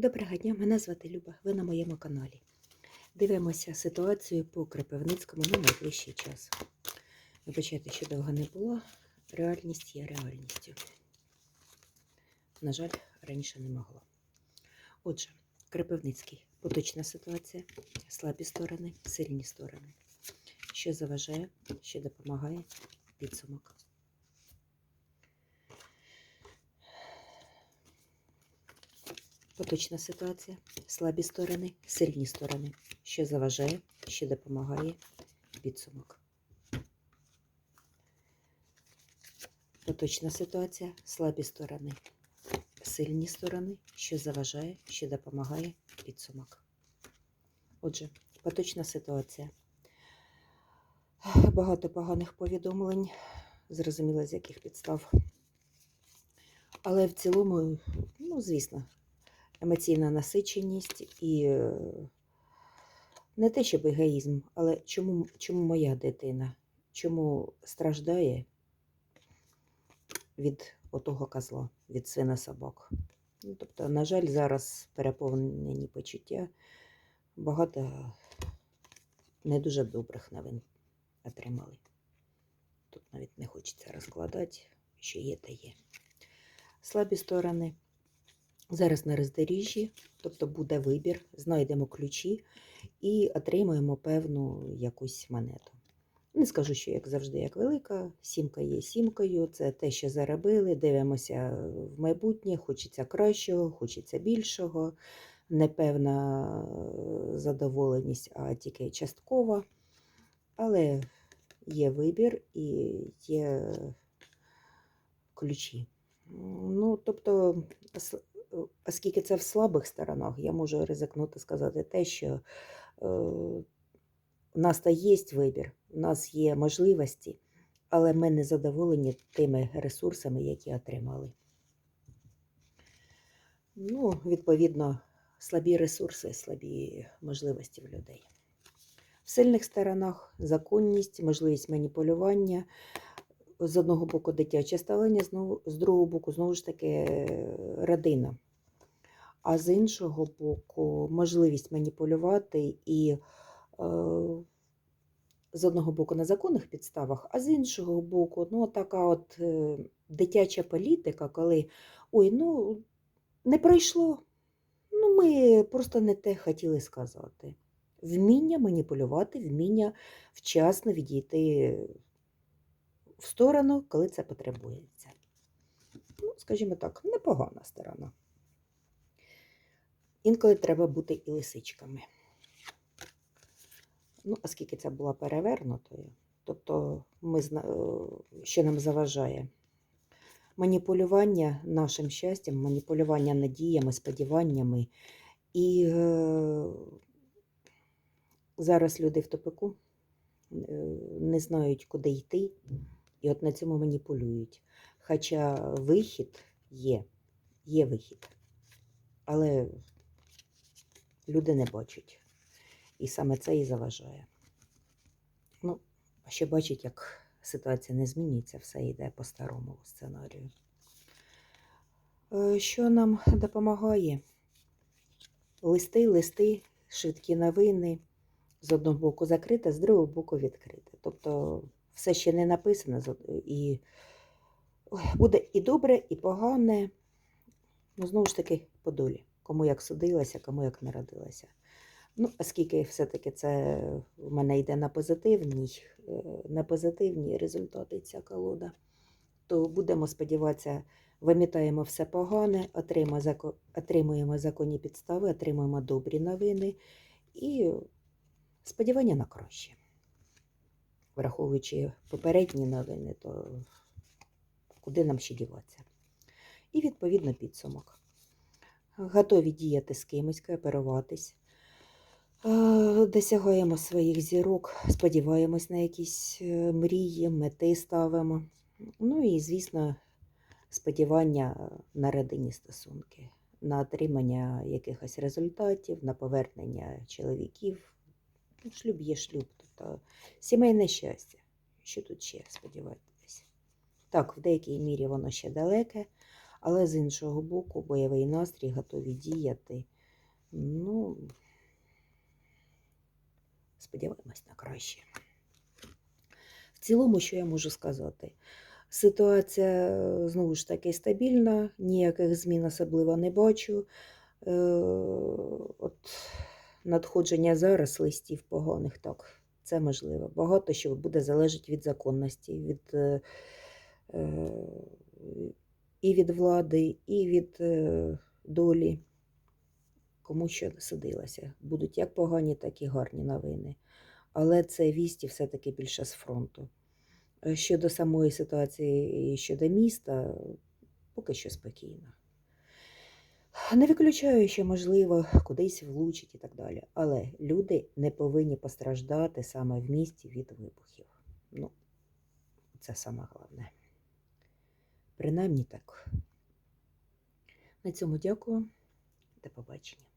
Доброго дня, мене звати Люба. Ви на моєму каналі. Дивимося ситуацію по Кропивницькому на найближчий час. Вибачайте, що довго не було. Реальність є реальністю. На жаль, раніше не могла. Отже, Кропивницький. Поточна ситуація, слабі сторони, сильні сторони. Що заважає, що допомагає, підсумок. Поточна ситуація, слабі сторони, сильні сторони. Що заважає, що допомагає, підсумок. Поточна ситуація, слабі сторони, сильні сторони, що заважає, що допомагає, підсумок. Отже, поточна ситуація. Багато поганих повідомлень, зрозуміло, з яких підстав. Але в цілому, ну, звісно, емоційна насиченість і не те, щоб егоїзм, але чому, чому моя дитина? Чому страждає від отого козла, від свина собак? Ну, тобто, на жаль, зараз переповнені почуття, багато не дуже добрих новин отримали. Тут навіть не хочеться розкладати, що є, та є. Слабі сторони. Зараз на роздоріжжі, тобто буде вибір, знайдемо ключі і отримаємо певну якусь монету. Не скажу, що як завжди, як велика, сімка є сімкою, це те, що заробили, дивимося в майбутнє, хочеться кращого, хочеться більшого, непевна е, задоволеність, а тільки часткова. Але є вибір і є ключі. Ну, тобто, оскільки це в слабих сторонах, я можу ризикнути сказати те, що е, у нас та є вибір, у нас є можливості, але ми не задоволені тими ресурсами, які отримали. Ну, відповідно, слабі ресурси, слабі можливості в людей. В сильних сторонах законність, можливість маніпулювання, з одного боку дитяче ставлення, з другого боку, знову ж таки, е, родина. А з іншого боку, можливість маніпулювати і е, з одного боку на законних підставах, а з іншого боку, ну, така от е, дитяча політика, коли ой, ну не пройшло. Ну, ми просто не те хотіли сказати. Вміння маніпулювати, вміння вчасно відійти в сторону, коли це потребується. Ну, скажімо так, непогана сторона. Інколи треба бути і лисичками. Ну, оскільки це була перевернутою, тобто ми е, що нам заважає? Маніпулювання нашим щастям, маніпулювання надіями, сподіваннями. І е... зараз люди в топику е, не знають, куди йти, і от на цьому маніпулюють. Хоча вихід є, є вихід, але люди не бачать. І саме це і заважає. Ну, а ще бачить, як ситуація не змінюється, все йде по старому сценарію. Е, Що нам допомагає? Листи, листи, швидкі новини. З одного боку закрите, з другого боку відкрите. Тобто все ще не написано, і буде і добре, і погане. Ну, знову ж таки, по долі. Кому як судилася, кому як народилася. Ну, оскільки все-таки це в мене йде на позитивній, е, на позитивні результати ця колода, то будемо сподіватися, вимітаємо все погане, отримуємо законні підстави, отримуємо добрі новини і сподівання на краще. Враховуючи попередні новини, то куди нам ще діватися? І відповідно підсумок. Готові діяти з кимось, кооперуватись. Е, Досягаємо своїх зірок, сподіваємось на якісь е, мрії, мети ставимо. Ну і, звісно, сподівання на родинні стосунки, на отримання якихось результатів, на повернення чоловіків. Ну, шлюб є шлюб, тобто сімейне щастя. Що тут ще сподіватися? Так, в деякій мірі воно ще далеке, Але з іншого боку, бойовий настрій готові діяти. Ну, сподіваємось на краще. В цілому, що я можу сказати? Ситуація знову ж таки стабільна, ніяких змін особливо не бачу. Е, от надходження зараз листів поганих, так, це можливо. Багато що буде залежати від законності, від, е, е, і від влади, і від е, долі. Кому що судилося. Будуть як погані, так і гарні новини. Але це вісті все-таки більше з фронту. Е, Щодо самої ситуації і щодо міста, поки що спокійно. Не виключаю, що можливо кудись влучить і так далі. Але люди не повинні постраждати саме в місті від вибухів. Ну, це саме головне. Принаймні так. На цьому дякую. До побачення.